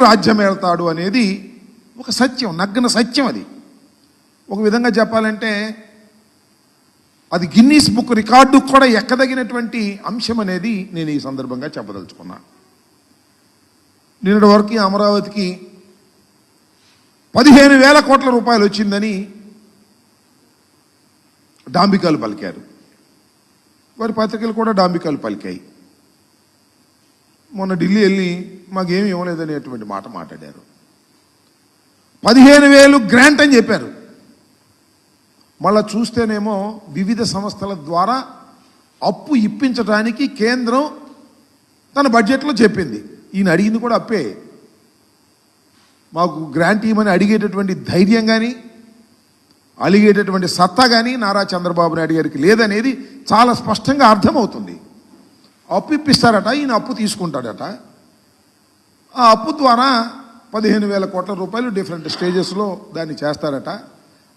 రాజ్యం అనేది ఒక సత్యం నగ్న సత్యం అది. ఒక విధంగా చెప్పాలంటే అది గిన్నీస్ బుక్ రికార్డు కూడా ఎక్కదగినటువంటి అంశం అనేది నేను ఈ సందర్భంగా చెప్పదలుచుకున్నా. నిన్నటి వరకు అమరావతికి పదిహేను వేల కోట్ల రూపాయలు వచ్చిందని డాంబికాలు పలికారు. వారి పత్రికలు కూడా డాంబికాలు పలికాయి. మొన్న ఢిల్లీ వెళ్ళి మాకేమి ఇవ్వలేదనేటువంటి మాట మాట్లాడారు. పదిహేను వేలు గ్రాంట్ అని చెప్పారు. మళ్ళా చూస్తేనేమో వివిధ సంస్థల ద్వారా అప్పు ఇప్పించడానికి కేంద్రం తన బడ్జెట్లో చెప్పింది. ఈయన అడిగింది కూడా అప్పే. మాకు గ్రాంట్ ఇవ్వమని అడిగేటటువంటి ధైర్యం కానీ అలిగేటటువంటి సత్తా కానీ నారా చంద్రబాబు నాయుడు గారికి లేదనేది చాలా స్పష్టంగా అర్థమవుతుంది. అప్పు ఇప్పిస్తారట ఈయన అప్పు తీసుకుంటాడట. ఆ అప్పు ద్వారా పదిహేను వేల కోట్ల రూపాయలు డిఫరెంట్ స్టేజెస్లో దాన్ని చేస్తారట.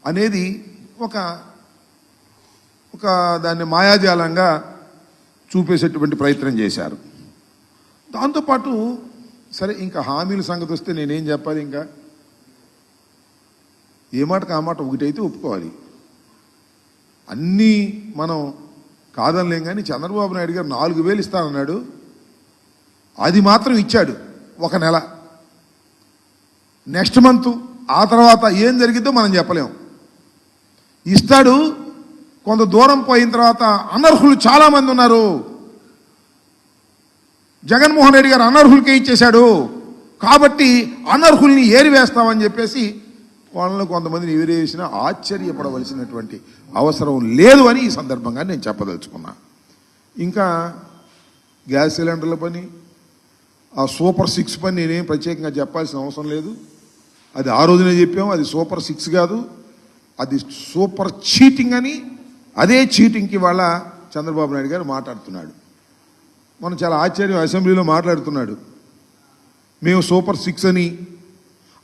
అనేది ఒక ఒక దాన్ని మాయాజాలంగా చూపేసేటువంటి ప్రయత్నం చేశారు. దాంతోపాటు సరే ఇంకా హామీల సంగతి వస్తే నేనేం చెప్పాలి ఇంకా? ఏ మాటకు ఆ మాట ఒకటైతే ఒప్పుకోవాలి. అన్నీ మనం కాదనలేం కానీ చంద్రబాబు నాయుడు గారు నాలుగు వేలు ఇస్తానన్నాడు. అది మాత్రం ఇచ్చాడు ఒక నెల. నెక్స్ట్ మంత్ ఆ తర్వాత ఏం జరిగిద్దో మనం చెప్పలేం. ఇస్తాడు కొంత దూరం పోయిన తర్వాత అనర్హులు చాలామంది ఉన్నారు. జగన్మోహన్ రెడ్డి గారు అనర్హులకే ఇచ్చేశాడు. కాబట్టి అనర్హుల్ని ఏరివేస్తామని చెప్పేసి వాళ్ళని కొంతమందిని ఎవిరేసినా ఆశ్చర్యపడవలసినటువంటి అవసరం లేదు అని ఈ సందర్భంగా నేను చెప్పదలుచుకున్నా. ఇంకా గ్యాస్ సిలిండర్ల పని ఆ సూపర్ సిక్స్ పని నేనేం ప్రత్యేకంగా చెప్పాల్సిన అవసరం లేదు. అది ఆ రోజునే చెప్పాము అది సూపర్ సిక్స్ కాదు అది సూపర్ చీటింగ్ అని అదే చీటింగ్కి వాళ్ళ చంద్రబాబు నాయుడు గారు మాట్లాడుతున్నాడు. మనం చాలా ఆశ్చర్యం అసెంబ్లీలో మాట్లాడుతున్నాడు. మేము సూపర్ సిక్స్ అని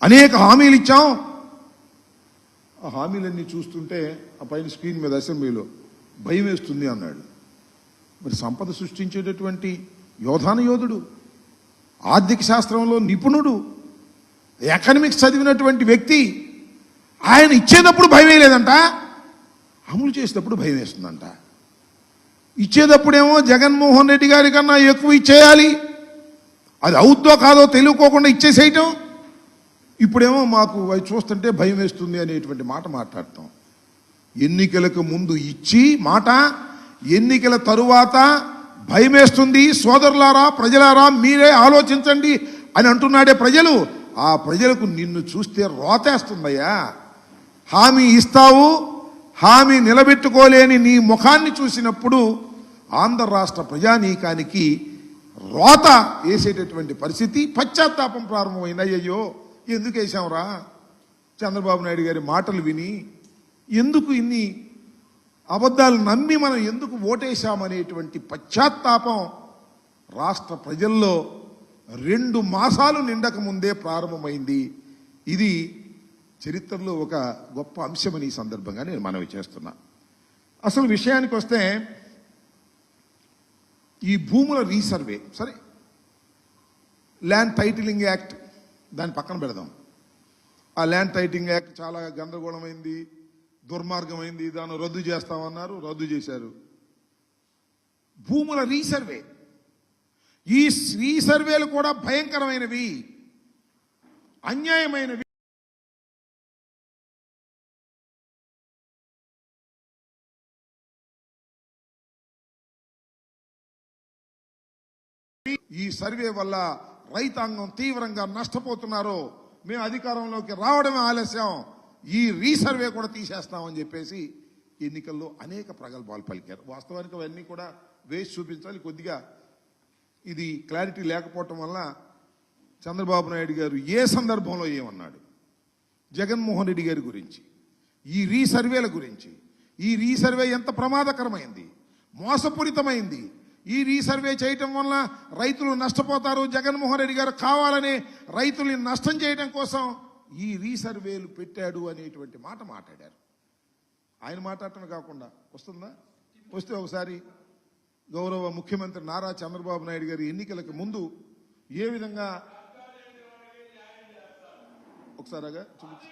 అనేక హామీలు ఇచ్చాం ఆ హామీలన్నీ చూస్తుంటే ఆ పైన స్క్రీన్ మీద అసెంబ్లీలో భయం వేస్తుంది అన్నాడు. మరి సంపద సృష్టించేటటువంటి యోధాన యోధుడు ఆర్థిక శాస్త్రంలో నిపుణుడు ఎకనమిక్స్ చదివినటువంటి వ్యక్తి ఆయన ఇచ్చేటప్పుడు భయం వేయలేదంట అమలు చేసేటప్పుడు భయం వేస్తుందంట. ఇచ్చేటప్పుడేమో జగన్మోహన్ రెడ్డి గారి కన్నా ఎక్కువ ఇచ్చేయాలి అది అవుద్దో కాదో తెలియకోకుండా ఇచ్చేసేయటం ఇప్పుడేమో మాకు అవి చూస్తుంటే భయం వేస్తుంది అనేటువంటి మాట మాట్లాడతాం. ఎన్నికలకు ముందు ఇచ్చి మాట ఎన్నికల తరువాత భయమేస్తుంది సోదరులారా ప్రజలారా మీరే ఆలోచించండి అని అంటున్నాడే ప్రజలు. ఆ ప్రజలకు నిన్ను చూస్తే రోతేస్తుందయ్యా. హామీ ఇస్తావు హామీ నిలబెట్టుకోలేని నీ ముఖాన్ని చూసినప్పుడు ఆంధ్ర రాష్ట్ర ప్రజానీకానికి రోత వేసేటటువంటి పరిస్థితి పశ్చాత్తాపం ప్రారంభమైంది అయ్యో ఎందుకు వేసాంరా చంద్రబాబు నాయుడు గారి మాటలు విని ఎందుకు ఇన్ని అబద్ధాలు నమ్మి మనం ఎందుకు ఓటేశామనేటువంటి పశ్చాత్తాపం రాష్ట్ర ప్రజల్లో రెండు మాసాలు నిండక ముందే ప్రారంభమైంది. ఇది చరిత్రలో ఒక గొప్ప అంశమని ఈ సందర్భంగా నేను మనవి చేస్తున్నా. అసలు విషయానికి వస్తే ఈ భూముల రీసర్వే సరే ల్యాండ్ టైటిలింగ్ యాక్ట్ దాన్ని పక్కన పెడదాం. ఆ ల్యాండ్ టైటింగ్ యాక్ట్ చాలా గందరగోళమైంది దుర్మార్గమైంది దాన్ని రద్దు చేస్తామన్నారు రద్దు చేశారు. భూముల రీసర్వే. ఈ రీసర్వేలు కూడా భయంకరమైనవి అన్యాయమైనవి. ఈ సర్వే వల్ల రైతాంగం తీవ్రంగా నష్టపోతున్నారు. మేము అధికారంలోకి రావడమే ఆలస్యం. ఈ రీసర్వే కూడా తీసేస్తామని చెప్పేసి ఎన్నికల్లో అనేక ప్రగల్భాలు పలికారు. వాస్తవానికి అవన్నీ కూడా వేసి చూపించాలి. కొద్దిగా ఇది క్లారిటీ లేకపోవటం వల్ల చంద్రబాబు నాయుడు గారు ఏ సందర్భంలో ఏమన్నాడు? జగన్మోహన్ రెడ్డి గారి గురించి ఈ రీసర్వేల గురించి. ఈ రీసర్వే ఎంత ప్రమాదకరమైంది మోసపూరితమైంది ఈ రీసర్వే చేయటం వల్ల రైతులు నష్టపోతారు. జగన్మోహన్ రెడ్డి గారు కావాలని రైతుల్ని నష్టం చేయడం కోసం ఈ రీసర్వేలు పెట్టాడు అనేటువంటి మాట మాట్లాడారు. ఆయన మాట్లాడటం కాకుండా వస్తుందా? వస్తే ఒకసారి గౌరవ ముఖ్యమంత్రి నారా చంద్రబాబు నాయుడు గారి ఎన్నికలకు ముందు ఏ విధంగా ఒకసారి అగా చూపించు.